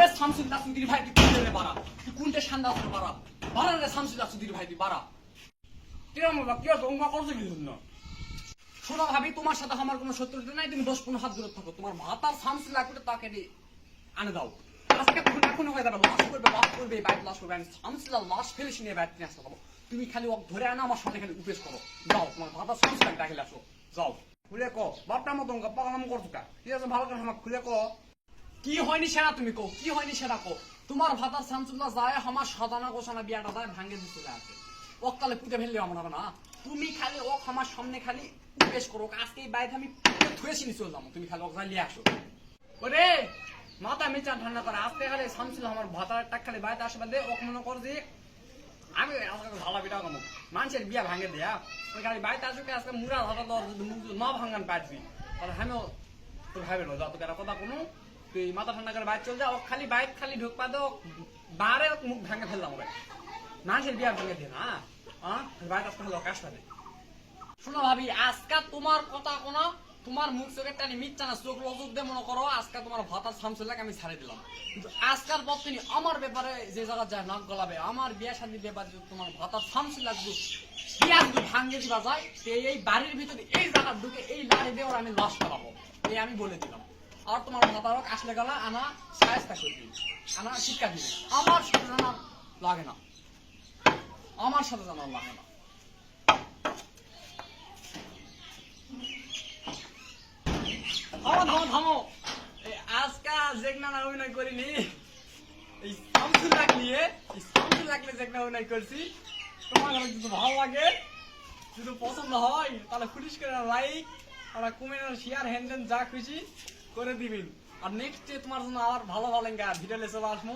এ শামসুল্লাহ সুদির ভাই তুই কোনটা রে বাড়া তুই কোনটা সান্দা আছে বাড়া বাড়া রে শামসুল্লাহ সুদির ভাই তুই বাড়া কিরম বাবা কি আছে করছে কি জন্য শোনো ভাবি তোমার সাথে আমার কোনো শত্রুতা নাই তুমি দশ পনেরো হাত দূরে থাকো তোমার মাতার শামসুল্লাহ করে তাকে আনে দাও আজকে তুমি এখন হয়ে যাবে লাশ করবে লাশ করবে বাইক লাশ করবে আমি শামসুল্লাহ লাশ ফেলে শুনে বাইক নিয়ে আসতে পারব তুমি খালি ওক ধরে আনো আমার সামনে খালি উপেশ করো যাও তোমার মাতার শামসুল্লাহ ডাকে আসো যাও খুলে ক বাপটার মতো পাগলাম করছ কা ঠিক আছে ভালো করে আমাকে খুলে ক কি হয়নি সেরা তুমি কো কি হয়নি সেরা কো তোমার ভাতার শামসুল্লাহ যায় আমার সাদানা গোসানা বিয়াটা যায়, ভাঙ্গে দিতে ওক তাহলে পুঁতে ফেললে আমার হবে না। তুমি খালি ওক আমার সামনে খালি পেশ করো আজকে বাইরে আমি ধুয়েছি নি চলে যাব। তুমি খালি ওক জ্বালিয়ে আসো। ওরে, মাথা মিচা ঠান্ডা করে, আজকে খালি শামসুল্লাহ আমার ভাতার টাক খালি বাইরে আসবে দে, ওক মনে কর যে, আমি আজকে ভালো বিটা কমো মানুষের বিয়া ভাঙে দেয়া ওই খালি বাইরে আসুকে আজকে মুরা ভাতা দর যদি মুখ না ভাঙান পারছি তাহলে আমিও তোর ভাবে না যা তোকে কথা কোনো তুই মাথা ঠান্ডা করে বাইরে চল যা ও খালি বাইক খালি ঢুক পা দো বারে মুখ ভাঙে ফেললাম ভাঙে দে না বাইরে আসতে হলো ভাবি, আজকা তোমার কথা কোনো, তোমার মুখ চোখের টানি মিথ্যা না, চোখ লজুক দিয়ে মনে করো তোমার আমি ছাড়ে দিলাম। কিন্তু আজকার পর তুমি আমার ব্যাপারে যে জায়গা যায় নাক গলাবে, আমার বিয়া শান্তি ব্যাপারে তোমার ভাতার বিয়া যদি ভাঙ্গে দিবা যায় এই বাড়ির ভিতরে এই জায়গা ঢুকে এই লাড়ি দিয়ে আমি লাশ করাবো এই আমি বলে দিলাম। আর তোমার ভাতারক আসলে গেলা, আনা সায়স্তা করবি আনা শিক্ষা দিবি আমার সাথে জানা লাগে না। আমার সাথে জানা লাগে না। থামো থামো থামো। আজকা না অভিনয় করিনি। এই শামসুল্লাহ নিয়ে, এই শামসুল্লাহকে জেগনা অভিনয় করছি, তোমার আমার যদি ভালো লাগে, যদি পছন্দ হয়, তাহলে পুলিশ করে লাইক আর কমেন্ট শেয়ার হ্যান্ডেন যা খুশি। করে দিবেন। আর নেক্সট ডে তোমার জন্য আবার ভালো ভালো ভিডিও লেসে আসব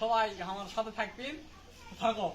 সবাই আমার সাথে থাকবেন। থাকো।